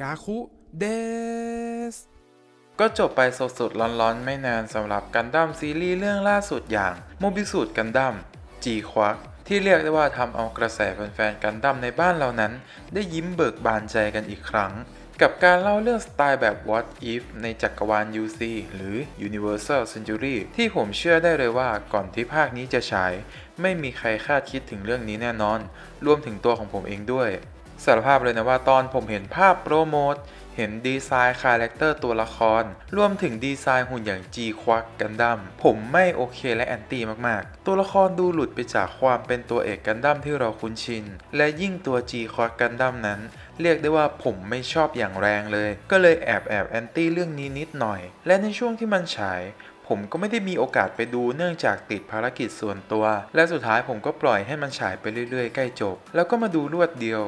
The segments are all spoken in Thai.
กาคุเดสก็จบไปสดๆร้อนๆ ไม่นานสำหรับกันดั้มซีรีส์เรื่องล่าสุดอย่างโมบิสูดกันดั้มจีควักที่เรียกได้ว่าทำเอากระแสแฟนๆกันดั้มในบ้านเรานั้น ได้ยิ้มเบิกบานใจกันอีกครั้ง กับการเล่าเรื่องสไตล์แบบ What If ในจักรวาล UC หรือ Universal Century ที่ผมเชื่อได้เลยว่าก่อนที่ภาคนี้จะฉาย ไม่มีใครคาดคิดถึงเรื่องนี้แน่นอน รวมถึงตัวของผมเองด้วย สารภาพเลยนะว่าตอนผมเห็นภาพโปรโมท เห็นดีไซน์คาแรคเตอร์ตัวละคร รวมถึงดีไซน์หุ่นอย่าง G ควักกันดั้มผมไม่โอเคและแอนตี้มากๆ ตัวละครดูหลุดไปจากความเป็นตัวเอกกันดั้มที่เราคุ้นชิน และยิ่งตัว G ควักกันดั้มนั้น เรียกได้ว่าผมไม่ชอบอย่างแรงเลย ก็เลยแอบแอบแอนตี้เรื่องนี้นิดหน่อย และในช่วงที่มันฉายผมก็ไม่ได้มีโอกาสไปดูเนื่องจากติดภารกิจส่วนตัว และสุดท้ายผมก็ปล่อยให้มันฉายไปเรื่อยๆ ใกล้จบ แล้วก็มาดูรวดเดียว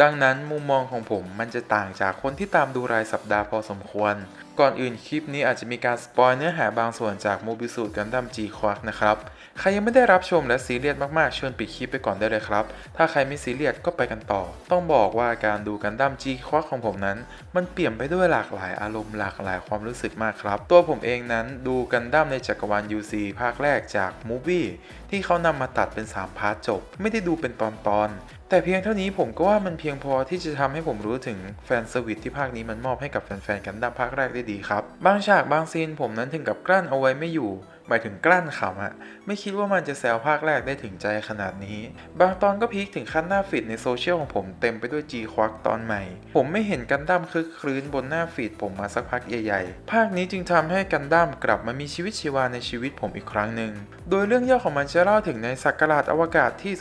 ดังนั้นมุมมองของผมมันจะต่างจากคนที่ตามดูรายสัปดาห์พอสมควร ก่อนอื่นคลิปนี้อาจจะมีการสปอยเนื้อหาบางส่วนจากโมบิสูดกันดัมจีควักนะครับ ใครยังไม่ได้รับชมและซีเรียสมากๆเชิญปิดคลิปไปก่อนได้เลยครับ ถ้าใครไม่ซีเรียสก็ไปกันต่อ ต้องบอกว่าการดูกันดัมจีควักของผมนั้น มันเปลี่ยนไปด้วยหลากหลายอารมณ์หลากหลายความรู้สึกมากครับ ตัวผมเองนั้นดูกันดั้มในจักรวาล UC ภาคแรกจากมูฟี่ที่เขานำมาตัดเป็น 3 พาร์ทจบ ไม่ได้ดูเป็นตอนๆแต่เพียงเท่านี้ผมก็ว่ามันเพียงพอที่จะทำให้ผมรู้ถึงแฟนเซอร์วิสที่ภาคนี้มันมอบให้กับแฟนๆกันดั้มภาคแรกได้ดีครับ บางฉากบางซีนผมนั้นถึงกับกลั้นเอาไว้ไม่อยู่ หมายถึงกลั้นขำอะไม่คิดว่ามันจะแซวภาคแรกได้ถึงใจขนาดนี้ บางตอนก็พีคถึงขั้นหน้าฟีดในโซเชียลของผมเต็มไปด้วยจีควักตอนใหม่ ผมไม่เห็นกันดั้มคึกครื้นบนหน้าฟีดผมมาสักพักใหญ่ๆ ภาคนี้จึงทำให้กันดั้มกลับมามีชีวิตชีวาในชีวิตผมอีกครั้งหนึ่ง โดยเรื่องย่อของมันจะเล่าถึงในสักราชอวกาศที่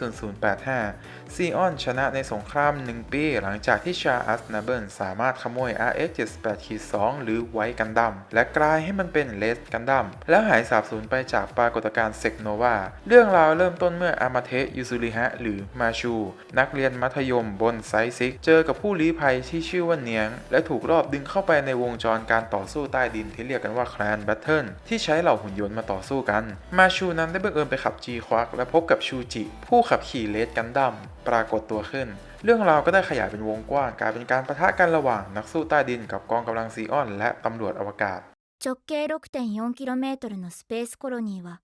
0085 ซีออนชนะในสงคราม 1 ปี หลังจากที่ชาอัสนาเบิลสามารถขโมย RX-78-2 หรือไวกันดั้มและกลายให้มันเป็นเลสกันดั้มแล้วหายสาบสูญไปจากปรากฏการณ์เซกโนวา เรื่องราวเริ่มต้นเมื่ออามาเทะยูซุริฮะหรือมาชู นักเรียนมัธยมบนไซซิก เจอกับผู้ลี้ภัยที่ชื่อว่าเนียง และถูกรอบดึงเข้าไปในวงจรการต่อสู้ใต้ดินที่เรียกกันว่าแคลนแบทเทิลที่ใช้เหล่าหุ่นยนต์มาต่อสู้กัน มาชูนั้นได้บังเอิญไปขับจีควักและพบกับชูจิ ผู้ขับขี่เลสกันดัมปรากฏตัวขึ้นเรื่องราวก็ได้ขยายเป็นวงกว้างกลายเป็นการประทะกันระหว่างนักสู้ใต้ดินกับกองกำลังซีออน และตำรวจอวกาศ 直径 6.4km のスペースコロニーは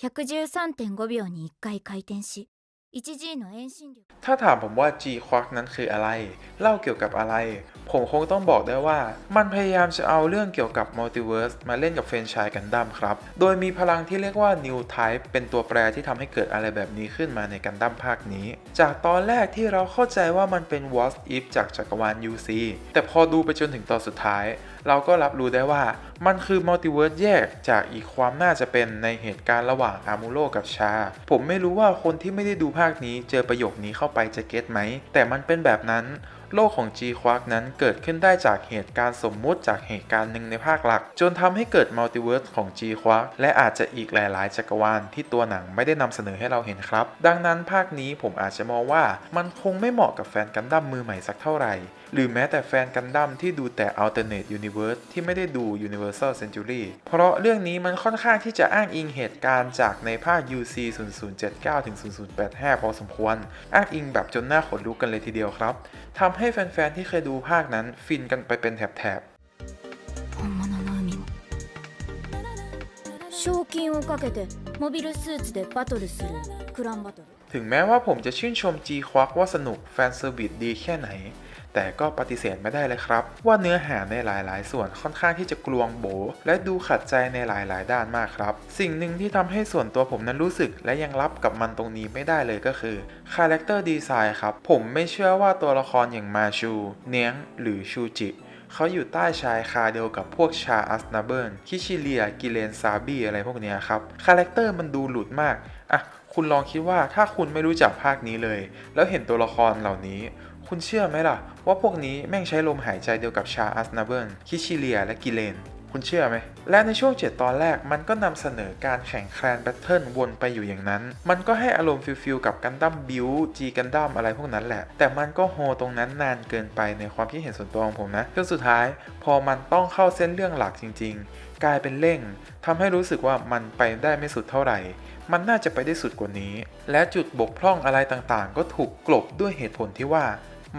113.5秒に1回回転し 1G の遠心力 ถ้าถามผมว่า G ควักนั้นคืออะไร เล่าเกี่ยวกับอะไร ผมคงต้องบอกได้ว่า มันพยายามจะเอาเรื่องเกี่ยวกับมัลติเวิร์สมาเล่นกับเฟรนไชส์กันดั้มครับ โดยมีพลังที่เรียกว่า New Type เป็นตัวแปรที่ทำให้เกิดอะไรแบบนี้ขึ้นมาในกันดั้มภาคนี้ จากตอนแรกที่เราเข้าใจว่ามันเป็น What If จากจักรวาล UC แต่พอดูไปจนถึงตอนสุดท้าย เราก็รับรู้ได้ว่ามันคือมัลติเวิร์สแยกจากอีกความน่าจะเป็นในเหตุการณ์ระหว่างอามูโรกับชา ผมไม่รู้ว่าคนที่ไม่ได้ดูภาคนี้เจอประโยคนี้เข้าไปจะเก็ตไหม แต่มันเป็นแบบนั้น โลกของ G ควักนั้นเกิดขึ้นได้จากเหตุการณ์สมมุติจากเหตุการณ์หนึ่งในภาคหลัก จนทำให้เกิดมัลติเวิร์สของ G ควักและอาจจะอีกหลาย ๆ จักรวาลที่ตัวหนังไม่ได้นำเสนอให้เราเห็นครับ ดังนั้นภาคนี้ผมอาจจะมองว่ามันคงไม่เหมาะกับแฟนกันดั้มมือใหม่สักเท่าไหร่ หรือแม้แต่แฟนกันดั้มที่ดูแต่ Alternate Universe ที่ไม่ได้ดู Universal Century เพราะเรื่องนี้มันค่อนข้างที่จะอ้างอิงเหตุการณ์จากในภาค UC 0079ถึง0085พอสมควร อ้างอิงแบบจนหน้าขนลุกกันเลยทีเดียวครับทำให้แฟนๆ ที่เคยดูภาคนั้นฟินกันไปเป็นแถบ 本物の海も賞金をかけてモビルスーツでバトルするクランバトル ๆ ถึงแม้ว่าผมจะชื่นชม G ควักว่าสนุกแฟนเซอร์วิสดีแค่ไหน แต่ก็ปฏิเสธไม่ได้เลยครับ ว่าเนื้อหาในหลายๆ ส่วนค่อนข้างที่จะกลวงโบ และดูขัดใจในหลายๆ ด้านมากครับ สิ่งหนึ่งที่ทำให้ส่วนตัวผมนั้นรู้สึก และยังรับกับมันตรงนี้ไม่ได้เลยก็คือคาแรคเตอร์ดีไซน์ครับ ผมไม่เชื่อว่าตัวละครอย่างมาชู เนียง หรือชูจิเขาอยู่ใต้ชายคาเดียวกับพวกชาอัสนาเบิร์น คิชิเลีย กิเลนซาบีอะไรพวกนี้ครับ คาแรคเตอร์มันดูหลุดมาก อะคุณลองคิดว่าถ้าคุณไม่รู้จักภาคนี้เลย แล้วเห็นตัวละครเหล่านี้ คุณเชื่อไหมล่ะ ว่าพวกนี้แม่งใช้ลมหายใจเดียวกับชาอัสนาเบิร์นคิชิเลียและกิเลน คุณเชื่อไหม และในช่วง 7 ตอนแรกมันก็นำเสนอการแข่งแคลนแบทเทิลวนไปอยู่อย่างนั้น มันก็ให้อารมณ์ฟิลฟิลกับกันดั้มบิวจีกันดั้มอะไรพวกนั้นแหละ แต่มันก็โฮตรงนั้นนานเกินไปในความคิดเห็นส่วนตัวของผมนะจนสุดท้าย พอมันต้องเข้าเส้นเรื่องหลักจริง ๆ กลายเป็นเร่งทำให้รู้สึกว่ามันไปได้ไม่สุดเท่าไหร่ มันน่าจะไปได้สุดกว่านี้ และจุดบกพร่องอะไรต่างๆ ก็ถูกกลบด้วยเหตุผลที่ว่า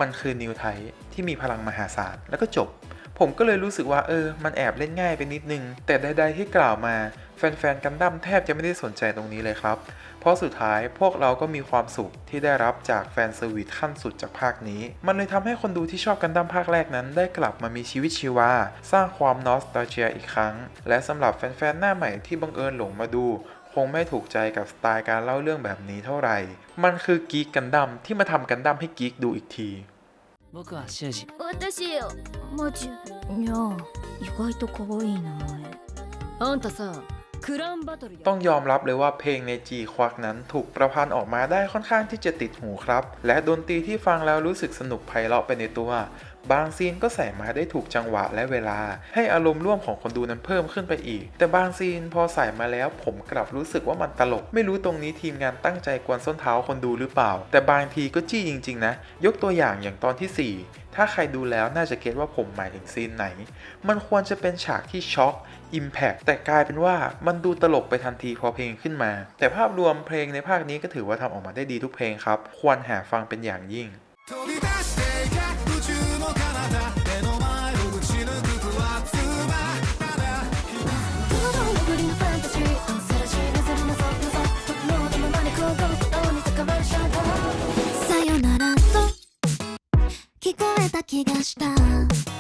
มันคือนิวไทที่มีพลังมหาศาลแล้วก็จบ ผมก็เลยรู้สึกว่าเออ มันแอบเล่นง่ายไปนิดนึง แต่ใดๆที่กล่าวมา แฟนๆกันดั้มแทบจะไม่ได้สนใจตรงนี้เลยครับ เพราะสุดท้ายพวกเราก็มีความสุขที่ได้รับจากแฟนเซอร์วิสขั้นสุดจากภาคนี้ มันเลยทำให้คนดูที่ชอบกันดั้มภาคแรกนั้น ได้กลับมามีชีวิตชีวา สร้างความนอสตาเจียอีกครั้ง และสำหรับแฟนๆหน้าใหม่ที่บังเอิญหลงมาดู คงไม่ถูกใจกับสไตล์การเล่าเรื่องแบบนี้เท่าไหร่ มันคือกีกกันดั้มที่มาทำกันดั้มให้กีกดูอีกที 僕は修二私マジにゃあ意外と可愛い名前あんたさクランバトルや ต้องยอมรับเลยว่าเพลงใน G ควักนั้นถูกประพันธ์ออกมาได้ค่อนข้างที่จะติดหูครับ และดนตรีที่ฟังแล้วรู้สึกสนุกไพเราะไปในตัว บางซีนก็ใส่มาได้ถูกจังหวะและเวลา ให้อารมณ์ร่วมของคนดูนั้นเพิ่มขึ้นไปอีก แต่บางซีนพอใส่มาแล้ว ผมกลับรู้สึกว่ามันตลก ไม่รู้ตรงนี้ทีมงานตั้งใจกวนส้นเท้าคนดูหรือเปล่า แต่บางทีก็จี้จริง ๆ นะ ยกตัวอย่างอย่างตอนทีสี่4ถ้าใครดูแล้วน่าจะเก็ตว่าผมหมายถึงซีนไหน มันควรจะเป็นฉากที่ช็อก Impact แต่กลายเป็นว่ามันดูตลกไปทันทีพอเพลงขึ้นมา แต่ภาพรวมเพลงในภาคนี้ก็ถือว่าทำออกมาได้ดีทุกเพลงครับ ควรหาฟังเป็นอย่างยิ่ง た気がした。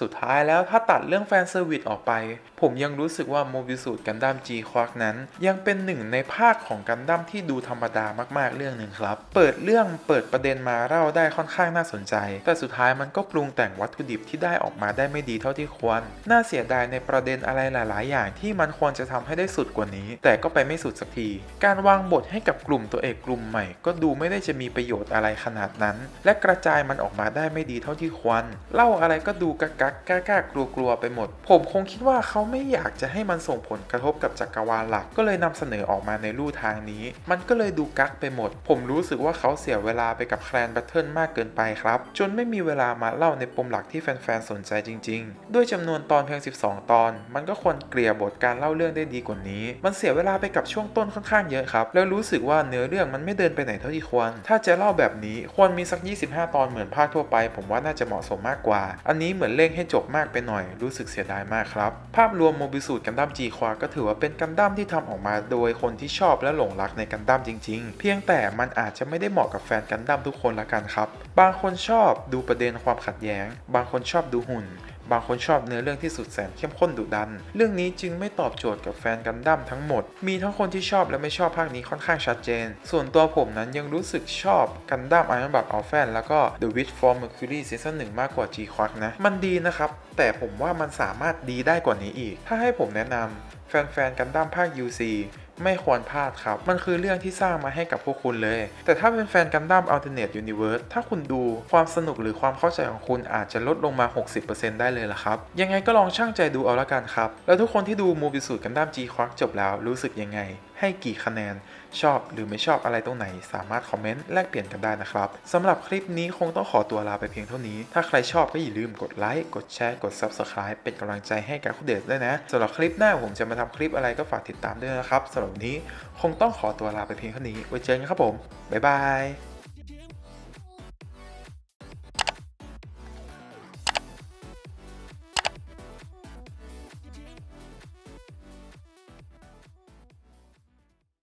สุดท้ายแล้วถ้าตัดเรื่องแฟนเซอร์วิสออกไป ผมยังรู้สึกว่าโมบิสูดกันดั้ม G ควักนั้น ยังเป็นหนึ่งในภาคของกันดั้มที่ดูธรรมดามากๆเรื่องหนึ่งครับ เปิดเรื่องเปิดประเด็นมาเล่าได้ค่อนข้างน่าสนใจ แต่สุดท้ายมันก็ปรุงแต่งวัตถุดิบที่ได้ออกมาได้ไม่ดีเท่าที่ควร น่าเสียดายในประเด็นอะไรหลาย ๆ อย่างที่มันควรจะทำให้ได้สุดกว่านี้ แต่ก็ไปไม่สุดสักที การวางบทให้กับกลุ่มตัวเอกกลุ่มใหม่ ก็ดูไม่ได้จะมีประโยชน์อะไรขนาดนั้น และกระจายมันออกมาได้ไม่ดีเท่าที่ควร เล่าอะไรก็ดูกักกักกล้ากล้ากลัวกลัวไปหมด ผมคงคิดว่าเขาไม่อยากจะให้มันส่งผลกระทบกับจักรวาลหลัก ก็เลยนำเสนอออกมาในลู่ทางนี้ มันก็เลยดูกักไปหมด ผมรู้สึกว่าเขาเสียเวลาไปกับแคลนแบทเทิลมากเกินไปครับ จนไม่มีเวลามาเล่าในปมหลักที่แฟนๆสนใจจริง ๆ ด้วยจำนวนตอนเพียง 12 ตอน มันก็ควรเกลี่ยบทการเล่าเรื่องได้ดีกว่านี้ มันเสียเวลาไปกับช่วงต้นค่อนข้างเยอะครับ แล้วรู้สึกว่าเนื้อเรื่องมันไม่เดินไปไหนเท่าที่ควร ถ้าจะเล่าแบบนี้ควรมีสัก 25 ตอนเหมือนภาคทั่วไป ผมว่าน่าจะเหมาะสมมากกว่าอันนี้เหมือนเร่งให้จบมากไปหน่อย รู้สึกเสียดายมากครับ ภาพรวมโมบิสูรกันดั้มจีควาก็ถือว่าเป็นกันดั้มที่ทำออกมาโดยคนที่ชอบและหลงรักในกันดั้มจริง ๆ เพียงแต่มันอาจจะไม่ได้เหมาะกับแฟนกันดั้มทุกคนละกันครับ บางคนชอบดูประเด็นความขัดแย้ง บางคนชอบดูหุ่น บางคนชอบเนื้อเรื่องที่สุดแสนเข้มข้นดุดัน เรื่องนี้จึงไม่ตอบโจทย์กับแฟนกันดั้มทั้งหมด มีทั้งคนที่ชอบและไม่ชอบภาคนี้ค่อนข้างชัดเจน ส่วนตัวผมนั้นยังรู้สึกชอบกันดั้มไอรอนบัตออฟแฟนแล้วก็ The Witch for Mercury ซีซั่นหนึ่งมากกว่า G ควักนะ มันดีนะครับ แต่ผมว่ามันสามารถดีได้กว่านี้อีก ถ้าให้ผมแนะนำแฟนๆกันดั้มภาค UC ไม่ควรพลาดครับ มันคือเรื่องที่สร้างมาให้กับพวกคุณเลย แต่ถ้าเป็นแฟนกันดั้มอัลเทอร์เนทยูนิเวิร์สถ้าคุณดูความสนุกหรือความเข้าใจของคุณอาจจะลดลงมา 60%ได้เลยละครับ ยังไงก็ลองช่างใจดูเอาละกันครับ แล้วทุกคนที่ดูมูบิสูตรกันดั้ม G ควักจบแล้วรู้สึกยังไงให้กี่คะแนน ชอบหรือไม่ชอบอะไรตรงไหน สามารถคอมเมนต์แลกเปลี่ยนกันได้นะครับสำหรับคลิปนี้คงต้องขอตัวลาไปเพียงเท่านี้ ถ้าใครชอบก็อย่าลืมกดไลค์กดแชร์กด Subscribe เป็นกำลังใจให้กับคุณเดชด้วยนะสำหรับคลิปหน้าผมจะมาทำคลิปอะไรก็ฝากติดตามด้วยนะครับสำหรับนนี้คงต้องขอตัวลาไปเพียงเท่านี้ไว้เจอกันครับผมบ๊ายบาย